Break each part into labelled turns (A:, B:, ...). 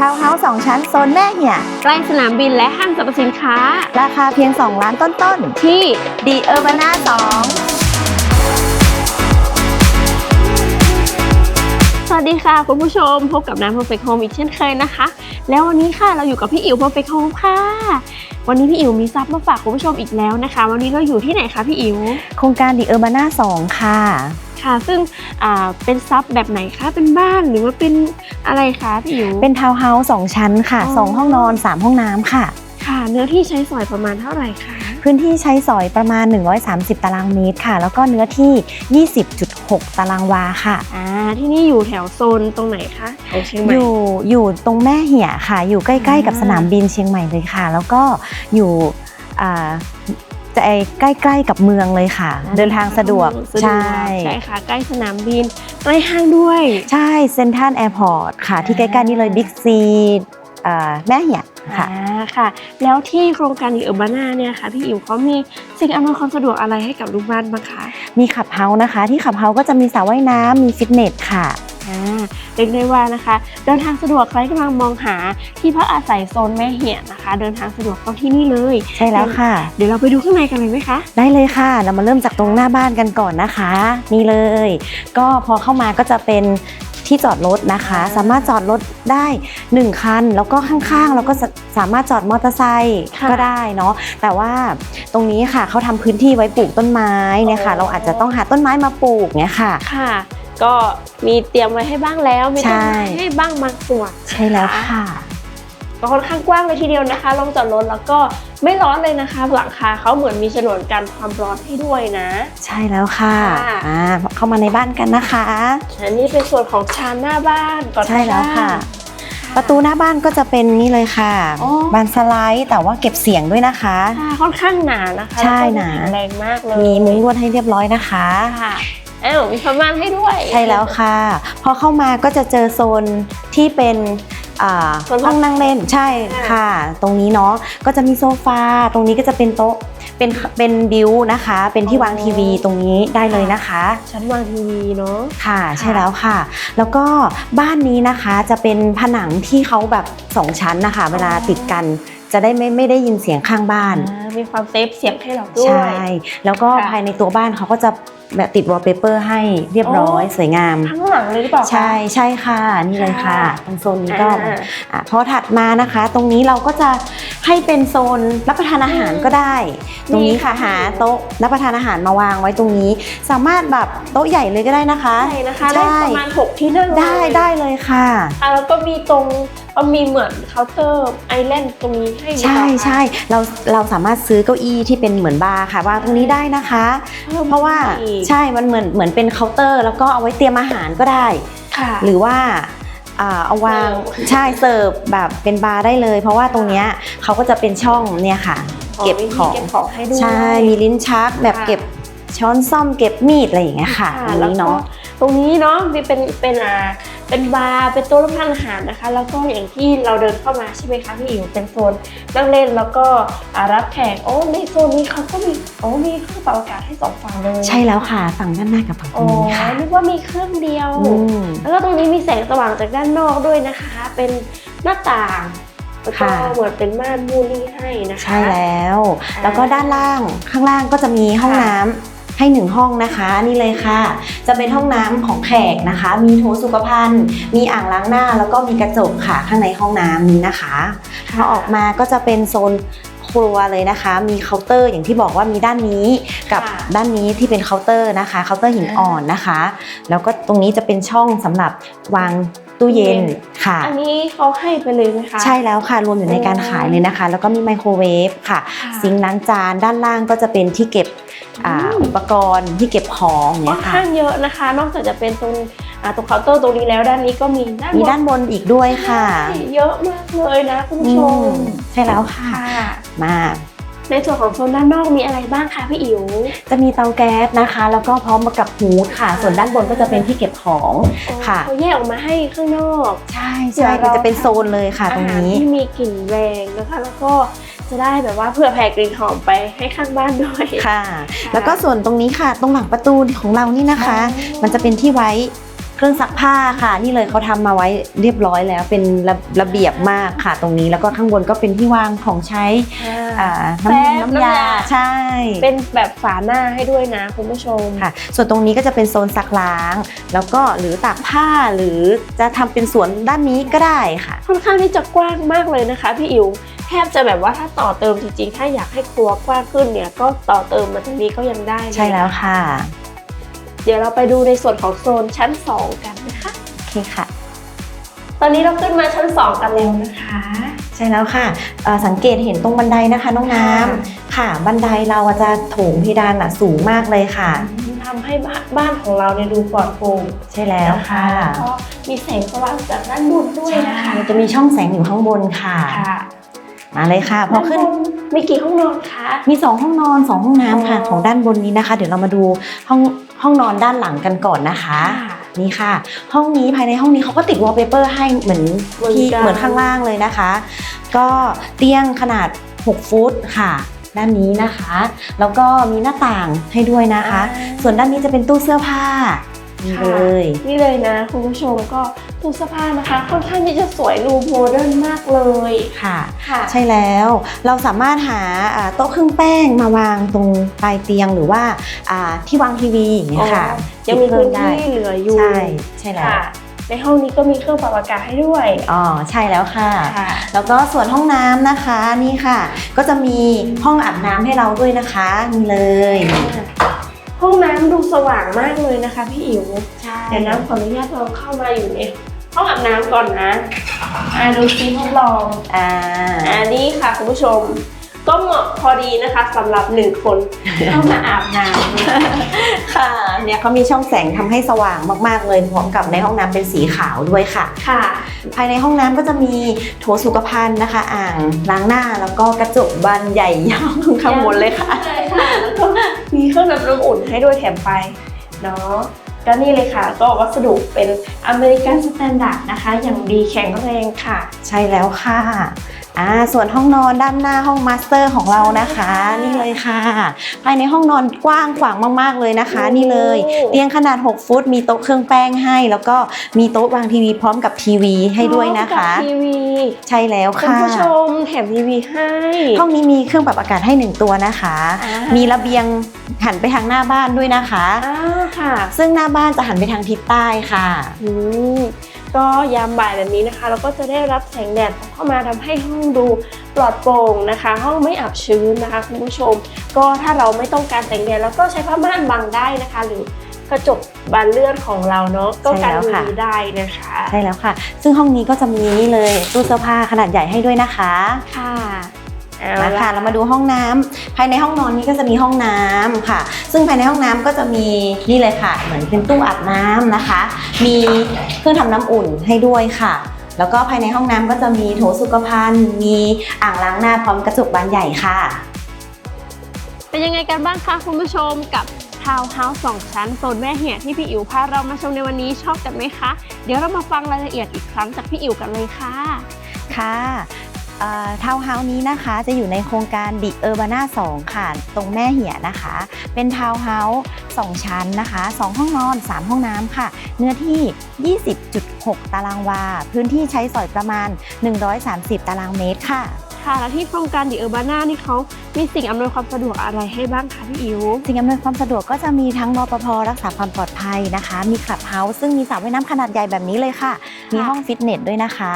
A: ทาวน์เฮาส์สองชั้นโซนแม่เหี่ย
B: ใกล้สนามบินและห้างสรรพสินค้า
A: ราคาเพียง 2 ล้านต้น
B: ที่
A: ๆดีเออร์บาน่า2
B: สวัสดีค่ะ คุณผู้ชมพบกับน้ำ Perfect Home อีกเช่นเคยนะคะ แล้ววันนี้ค่ะเราอยู่กับพี่อิ๋ว Perfect Home ค่ะ วันนี้พี่อิ๋วมีซับมาฝากคุณผู้ชมอีกแล้วนะคะ วันนี้เราอยู่ที่ไหนคะพี่อิ๋ว
A: โครงการดีเออร์บาน่า2ค่ะ
B: ค่ะ ซึ่งอ่าเป็นซับแบบไหนคะ เป็นบ้านหรือว่าเป็นอะไรคะพี่อิ๋ว
A: เป็นทาวน์เฮาส์สองชั้นค่ะ
B: อ๋อ
A: 2ห้องนอน3ห้องน้ำค่ะ
B: ค่ะ เนื้อที่ใช้สอยประมาณเท่าไหร่คะ
A: พื้นที่ใช้สอยประมาณ 130 ตารางเมตรค่ะ แล้วก็เนื้อที่ 20.6 ตารางวาค่ะ
B: อ่า ที่นี่อยู่แถวโซนตรงไหนคะของเชียงใหม่
A: อยู่ อยู่ตรงแม่เหี่ยค่ะ อยู่ใกล้ ๆ กับ
B: อ่า
A: สนามบินเชียงใหม่เลยค่ะ แล้วก็อยู่อ่า จะใกล้ๆกับเมืองเลยค่ะ เดินทางสะดวก
B: สะดวก
A: ใช่
B: ใช่ค่ะ ใกล้สนามบินใกล้ห้างด้วย
A: ใช่เซนทรัลแอร์พอร์ตค่ะ ที่ใกล้ๆนี่เลยบิ๊กซีแม่เหี่ยค่ะ
B: อ่าค่ะ แล้วที่โครงการดีเออร์บาน่าเนี่ยค่ะพี่อิ๋วเขามีสิ่งอำนวยความสะดวกอะไรให้กับลูกบ้านบ้างคะ
A: มีขับเฮาส์นะคะ ที่ขับเฮาส์ก็จะมีสระว่ายน้ำมีฟิตเนสค่ะ
B: อ่า เรียกได้ว่านะคะ เดินทางสะดวกใครกำลังมองหาที่พักอาศัยโซนแม่เหี่ยนะคะ เดินทางสะดวกต้องที่นี่เลย
A: ใช่แล้วค่ะ
B: เดี๋ยวเราไปดูข้างในกันเลยไหมคะ
A: ได้เลยค่ะ เรามาเริ่มจากตรงหน้าบ้านกันก่อนนะคะ นี่เลย ก็พอเข้ามาก็จะเป็นที่จอดรถนะคะ
B: อ่า
A: สามารถจอดรถได้ 1 คัน แล้วก็ข้างๆ เราก็สสามารถจอดมอเตอร์ไซค์
B: ค่ะ
A: ก็ได้เนาะแต่ว่าตรงนี้ค่ะเขาทำพื้นที่ไว้ปลูกต้นไม้เนี่ยค่ะ
B: อ๋อ
A: เราอาจจะต้องหาต้นไม้มาปลูกเนี่ยค่ะ
B: ค่ะ ก็มีเตรียมไว้ให้บ้างแล้วมีต้นไม้
A: ใช่
B: ให้บ้างบางส่วน
A: ใช่แล้วค่ะ
B: ก็ค่อนข้างกว้างเลยทีเดียวนะคะลงจอดรถแล้วก็ไม่ร้อนเลยนะคะหลังคาเขาเหมือนมีฉนวนกันความร้อนให้ด้วยนะ
A: ใช่แล้วค่ะ
B: ค่ะ
A: อ่าเข้ามาในบ้านกันนะคะ
B: อันนี้เป็นส่วนของชานหน้าบ้านก่อน
A: ใช่แล้วค่ะ
B: เข้าบ้าน
A: ประตูหน้าบ้านก็จะเป็นนี่เลยค่ะ
B: อ๋อ
A: บานสไลด์แต่ว่าเก็บเสียงด้วยนะคะ
B: ค่ะค่อนข้างหนานะคะ
A: ใช่
B: แล้วก็
A: หนา
B: แข็งแรงมากเลย
A: มีมุ้งลวดให้เรียบร้อยนะคะ
B: ค่ะ อ้าวมีผ้าม่านให้ด้วย
A: ใช่แล้วค่ะ พอเข้ามาก็จะเจอโซนที่เป็นอ่า
B: โซน
A: ห้องนั่งเล่นใช่
B: ค่ะ
A: ค่ะ ตรงนี้เนาะก็จะมีโซฟาตรงนี้ก็จะเป็นโต๊ะเป็นเป็นบิวนะคะ เป็นที่วางทีวีตรงนี้ได้เลยนะคะ
B: ชั้นวางทีวีเนาะ
A: ค่ะใช่
B: ค่ะ
A: แล้วค่ะ แล้วก็บ้านนี้นะคะจะเป็นผนังที่เขาแบบสองชั้นนะคะ เวลาติดกันจะได้ไม่ไม่ได้ยินเสียงข้างบ้าน
B: อ่ามีความเซฟเสียงให้เราด้วย
A: ใช่แล้วก็
B: ค่ะ
A: ภายในตัวบ้านเขาก็จะ แบบติดวอลเปเปอร์ให้เรียบร้อย
B: อ๋อ
A: สวยงาม
B: ทั้งหลังเลยหรือเปล่าคะ
A: ใช่ใช่ค่ะ นี่เลยค่ะ
B: ค่ะ
A: ตรงโซนนี้ก็
B: อ่า
A: อะพอถัดมานะคะ ตรงนี้เราก็จะให้เป็นโซนรับประทานอาหารก็ได้ ตรงนี้ค่ะ
B: นี่ค่ะ
A: หาโต๊ะรับประทานอาหารมาวางไว้ตรงนี้ สามารถแบบโต๊ะใหญ่เลยก็ได้นะคะ
B: ใช่นะคะได้ประมาณหกที่นั่งเลย
A: ได้ได้เลยค่ะ
B: อะแล้วก็มีตรงก็มีเหมือนเคาน์เตอร์ไอแลนด์ตรงนี้ให้หรือเป
A: ใช่
B: ล่าคะ
A: ใช่เราเราสามารถซื้อเก้าอี้ที่เป็นเหมือนบาร์ค่ะวางตรงนี้ได้นะคะ
B: พิ่ม
A: เพราะว่า
B: อีก
A: ใช่มันเหมือนเหมือนเป็นเคาน์เตอร์ แล้วก็เอาไว้เตรียมอาหารก็ได้
B: ค่ะ
A: หรือว่าอ่าเอาวาง
B: เสิร์ฟ
A: ใช่เสิร์ฟแบบเป็นบาร์ได้เลย เพราะว่าตรงเนี้ยเขาก็จะเป็นช่องเนี่ยค่ะ เก็บ
B: มี
A: ของ
B: เก็บของให้ด้วย
A: ใช่มีลิ้นชักแบบ
B: ค่ะ
A: เก็บช้อนซ่อมเก็บมีดอะไรอย่างเงี้ยค่ะตรง
B: แล้ว
A: นี้
B: ก็
A: เนาะ
B: ตรงนี้เนาะมีเป็นเป็นอ่าเป็นบาร์เป็นโต๊ะรับประทานอาหารนะคะ แล้วก็อย่างที่เราเดินเข้ามาใช่ไหมคะพี่อิ๋วเป็นโซนนั่งเล่นแล้วก็อ่ารับแขกโอ้ในโซนนี้เขาก็มีโอ้มีเครื่องเป่าอากาศให้สองฝั่งเลย
A: ใช่แล้วค่ะฝั่งด้านหน้ากับฝั่งต
B: อ๋
A: ร
B: อง
A: นี้ค่ะ
B: นึกว่ามีเครื่องเดียว
A: อืม
B: แล้วก็ตรงนี้มีแสงสว่างจากด้านนอกด้วยนะคะ เป็นหน้าต่างแล้วก็
A: ค่ะ
B: เหมือนเป็นม่านมูลี่ให้นะคะ
A: ใช่แล้ว
B: อ่า
A: แล้วก็ด้านล่างข้างล่างก็จะมีห้องน้ำ ให้หนึ่งห้องนะคะนี่เลยค่ะ จะเป็นห้องน้ำของแขกนะคะ มีโถสุขภัณฑ์ มีอ่างล้างหน้า แล้วก็มีกระจกค่ะข้างในห้องน้ำนี้นะคะพอออกมาก็จะเป็นโซนครัวเลยนะคะ มีเคาน์เตอร์อย่างที่บอกว่ามีด้านนี้กับ
B: ค่ะ
A: ด้านนี้ที่เป็นเคาน์เตอร์นะคะเคาน์เตอร์หิน
B: อ่า
A: อ่อนนะคะ แล้วก็ตรงนี้จะเป็นช่องสำหรับวาง ตู้เย็น
B: ตู้เย็น
A: ค่ะ
B: อันนี้เขาให้ไปเลยไหมคะ
A: ใช่แล้วค่ะรวมอยู่ในการขายเลยนะคะ แล้วก็มีไมโครเวฟค่ะ
B: ค่ะ
A: ซิงค์ล้างจานด้านล่างก็จะเป็นที่เก็บอ่า
B: อืม
A: อุปกรณ์ที่เก็บของอย่าง
B: ค่อ
A: เนี้
B: น
A: ยค่ะ
B: ข้างเยอะนะคะ นอกจากจะเป็นตรงอ่าตรงเคาน์เตอร์ตรงนี้แล้วด้านนี้ก็มีด้าน
A: มีด้านบนอีกด้วยค่ะ
B: ใช่เยอะมากเลยนะคุณ
A: อื
B: ผู้ชม
A: มใช่แล้วค่ะ
B: ค่ะ
A: มา
B: ในส่วนของโซนด้านนอกมีอะไรบ้างคะพี่อิ๋ว
A: จะมีเตาแก๊สนะคะ แล้วก็พร้อมกับฮูดค่ะ ส่วนด้านบนก็จะเป็นที่เก็บของค่ะ
B: เขาแยกออกมาให้ข้างนอก
A: ใช่
B: เดี๋
A: ใช่
B: ยวเรา
A: มันจะเป็นโซนเลยค่ะตรงนี้
B: อาหารที่มีกลิ่นแรงนะคะ แล้วก็จะได้แบบว่าเผื่อแผ่กลิ่นหอมไปให้ข้างบ้านด้วย
A: ค่ะ แล้วก็ส่วนตรงนี้ค่ะ ตรงหลังประตูของเรานี่นะคะ
B: อ๋อ
A: มันจะเป็นที่ไว้ เครื่องซักผ้าค่ะ นี่เลยเขาทำมาไว้เรียบร้อยแล้วเป็นระระเบียบมากค่ะตรงนี้แล้วก็ข้างบนก็เป็นที่วางของใช้อ่า
B: แป๊บ
A: น้ำน้ำยา
B: น้ำยา
A: ใช่
B: เป็นแบบฝาหน้าให้ด้วยนะคุณผู้ชม
A: ค่ะ ส่วนตรงนี้ก็จะเป็นโซนซักล้าง แล้วก็หรือตากผ้าหรือจะทำเป็นสวนด้านนี้ก็ได้ค่ะ
B: ค่อนข้างที่จะกว้างมากเลยนะคะพี่อิ๋วแทบจะแบบว่าถ้าต่อเติมจริงๆ ถ้าอยากให้ครัวกว้างขึ้นเนี่ยก็ต่อเติมมาตรงนี้ก็ยังได้เย
A: ใช่แล้วค่ะ
B: เดี๋ยวเราไปดูในส่วนของโซนชั้น 2 กันนะคะ
A: โอเคค่ะ
B: ตอนนี้เราขึ้นมาชั้น 2 กันแล้วนะคะ
A: ใช่แล้วค่ะเอ่อสังเกตเห็นตรงบันไดนะคะ น้องน้ำค่ะ บันไดเราอะจะโถงเพดานอะสูงมากเลยค่ะ
B: ทำให้บ้านของเราเนี่ยดูปลอดโปร่ง
A: ใช่แล้วค่ะ
B: แล้วก็มีแสงสว่างจากด้านบนด้วยนะคะ
A: ใช่จะมีช่องแสงอยู่ข้างบนค่ะ
B: ค่ะ
A: มาเลยค่ะพอขึ้น
B: ด้านบมีกี่ห้องนอนคะ
A: มีสองห้องนอนสองห้องน้ำค่ะ
B: อ๋อ
A: ของด้านบนนี้นะคะ เดี๋ยวเรามาดูห้อง ห้องนอนด้านหลังกันก่อนนะคะ นี่ค่ะ ห้องนี้ภายในห้องนี้เขาก็ติดวอลเปเปอร์ให้เหมือน
B: เหมือน
A: ที่
B: กัน
A: เหมือนข้างล่างเลยนะคะ ก็เตียงขนาด 6 ฟุตค่ะ ด้านนี้นะคะ แล้วก็มีหน้าต่างให้ด้วยนะคะ ส่วนด้านนี้จะเป็นตู้เสื้อผ้า นี่เลย
B: นี่เลยนะคุณผู้ชมก็ตู้เสื้อผ้านะคะ ค่อนข้างที่จะสวยดูโมเดิร์นมากเลย
A: ค่ะ
B: ค่ะ
A: ใช่แล้วเราสามารถหาอ่าโต๊ะเครื่องแป้งมาวางตรงปลายเตียงหรือว่าอ่าที่วางทีวีอย่างเงี้ยค่ะ
B: ยังมีพื้น
A: ติดเพิ่
B: ที่เหลืออยู่
A: ได้ใช่ใช่แล้ว
B: ค่ะ ในห้องนี้ก็มีเครื่องปรับอากาศให้ด้วย
A: อ๋อใช่แล้วค่ะ
B: ค่ะ
A: แล้วก็ส่วนห้องน้ำนะคะนี่ค่ะ ก็จะมีห้องอาบน้ำให้เราด้วยนะคะนี่เลย
B: ห้องน้ำดูสว่างมากเลยนะคะ พี่อิ๋ว
A: ใช่
B: เดี๋ยวน้ำขออนุญาตลองเข้ามาอยู่ในห้องอาบน้ำก่อนนะอ่าดูซิทดลอง
A: อ่า
B: อ่านี่ค่ะคุณผู้ชม ก็เหมาะพอดีนะคะสำหรับหนึ่งคนเข้ามาอาบน้ำ
A: ค่ะ เนี่ยเขามีช่องแสงทำให้สว่างมาก ๆ เลยพร้อมกับในห้องน้ำเป็นสีขาวด้วยค่ะ
B: ค่ะ
A: ภายในห้องน้ำก็จะมีโถสุขภัณฑ์นะคะ อ่างล้างหน้าแล้วก็กระจกบานใหญ่ยาวข้างบนเลยค่ะ
B: ใช่ค่ะแล้วก็มีเครื่องทำน้ำอุ่นให้ด้วยแถมไปเนาะก็นี่เลยค่ะ ก็วัสดุเป็นอเมริกันสแตนดาร์ดนะคะ อย่างดีแข็งแรงค่ะ
A: ใช่แล้วค่ะ อ่าส่วนห้องนอนด้านหน้าห้องมาสเตอร์ของเรานะคะ นี่เลยค่ะ ภายในห้องนอนกว้างขวางมาก ๆ เลยนะคะ นี่เลย เตียงขนาด 6 ฟุต มีโต๊ะเครื่องแป้งให้ แล้วก็มีโต๊ะวางทีวีพร้อมกับทีวีให้ด้วยนะคะ
B: พร้อมกับทีวี
A: ใช่แล้ว
B: คุณ
A: ค่ะ
B: ผู้ชมแถมทีวีให้
A: ห้องนี้มีเครื่องปรับอากาศให้หนึ่งตัวนะคะ
B: อ่า
A: มีระเบียงหันไปทางหน้าบ้านด้วยนะคะ
B: อ้าวค่ะ
A: ซึ่งหน้าบ้านจะหันไปทางทิศใต้ค่ะ
B: อืม ก็ยามบ่ายแบบนี้นะคะ เราก็จะได้รับแสงแดดเข้ามาทำให้ห้องดูปลอดโปร่งนะคะ ห้องไม่อับชื้นนะคะคุณผู้ชม ก็ถ้าเราไม่ต้องการแสงแดดเราก็ใช้ผ้าม่านบังได้นะคะ หรือกระจกบานเลื่อนของเราเนาะก็กัน
A: ใช่แล้วค่ะ
B: UV ได้นะคะ
A: ใช่แล้วค่ะ ซึ่งห้องนี้ก็จะมีนี่เลยตู้เสื้อผ้าขนาดใหญ่ให้ด้วยนะคะ
B: ค่ะ เอา
A: มา
B: ละ
A: ค่ะเรามาดูห้องน้ำภายในห้องนอนนี้ก็จะมีห้องน้ำค่ะ ซึ่งภายในห้องน้ำก็จะมีนี่เลยค่ะ เหมือนเป็นตู้อาบน้ำนะคะ มีเครื่องทำน้ำอุ่นให้ด้วยค่ะ แล้วก็ภายในห้องน้ำก็จะมีโถสุขภัณฑ์ มีอ่างล้างหน้าพร้อมกระจกบานใหญ่ค่ะ
B: เป็นยังไงกันบ้างคะคุณผู้ชมกับทาวน์เฮาส์สองชั้นโซนแม่เหี่ยที่พี่อิ๋วพาเรามาชมในวันนี้ชอบกันไหมคะ เดี๋ยวเรามาฟังรายละเอียดอีกครั้งจากพี่อิ๋วกันเลยค่ะ
A: ค่ะ ทาวน์เฮาส์นี้นะคะจะอยู่ในโครงการดิเออร์บาน่า2ค่ะ ตรงแม่เหี่ยนะคะ เป็นทาวน์เฮาส์2ชั้นนะคะ 2 ห้องนอน 3 ห้องน้ำค่ะ เนื้อที่ 20.6 ตารางวา พื้นที่ใช้สอยประมาณ 130 ตารางเมตรค่ะ
B: ค่ะแล้วที่โครงการดิเออร์บาน่านี่เขามีสิ่งอำนวยความสะดวกอะไรให้บ้างคะพี่อิ๋ว
A: สิ่งอำนวยความสะดวกก็จะมีทั้งรปภรักษาความปลอดภัยนะคะ มีคลับเฮาส์ซึ่งมีสระว่ายน้ำขนาดใหญ่แบบนี้เลยค่ะ มีห้องฟิตเนสด้วยนะคะ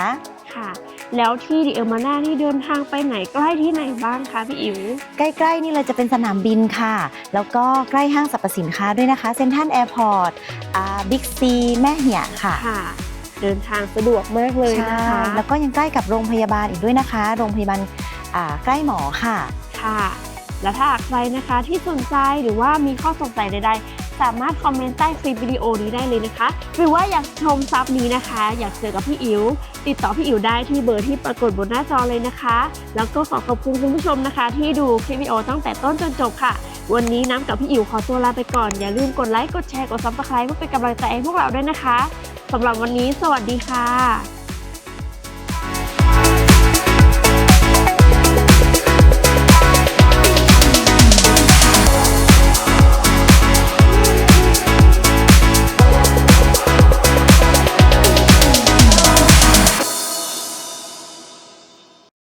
B: ค่ะ แล้วที่ดิเออร์บาน่านี่เดินทางไปไหนใกล้ที่ไหนบ้างคะพี่อิ๋ว
A: ใกล้ๆนี่เลยจะเป็นสนามบินค่ะ แล้วก็ใกล้ห้างสรรพสินค้าด้วยนะคะเซ็นทรัลแอร์พอร์ตบิ๊กซีแม่เหี่ยค่ะ
B: ค่ะ เดินทางสะดวกมากเลยนะคะ
A: ใช่แล้วก็ยังใกล้กับโรงพยาบาลอีกด้วยนะคะ โรงพยาบาลอ่าใกล้หมอค่ะ
B: ค่ะ และถ้าหากใครนะคะที่สนใจหรือว่ามีข้อสงสัยใดๆ สามารถคอมเมนต์ใต้คลิปวิดีโอนี้ได้เลยนะคะ หรือว่าอยากชมซับนี้นะคะ อยากเจอกับพี่อิ๋วติดต่อพี่อิ๋วได้ที่เบอร์ที่ปรากฏบนหน้าจอเลยนะคะ แล้วก็ขอขอบคุณคุณผู้ชมนะคะ ที่ดูคลิปวิดีโอตั้งแต่ต้นจนจบค่ะ วันนี้น้ำกับพี่อิ๋วขอตัวลาไปก่อน อย่าลืมกดไลค์กดแชร์กดซับสไครป์เพื่อเป็นกำลังใจให้พวกเราด้วยนะคะสำหรับวันนี้ สวัสดีค่ะ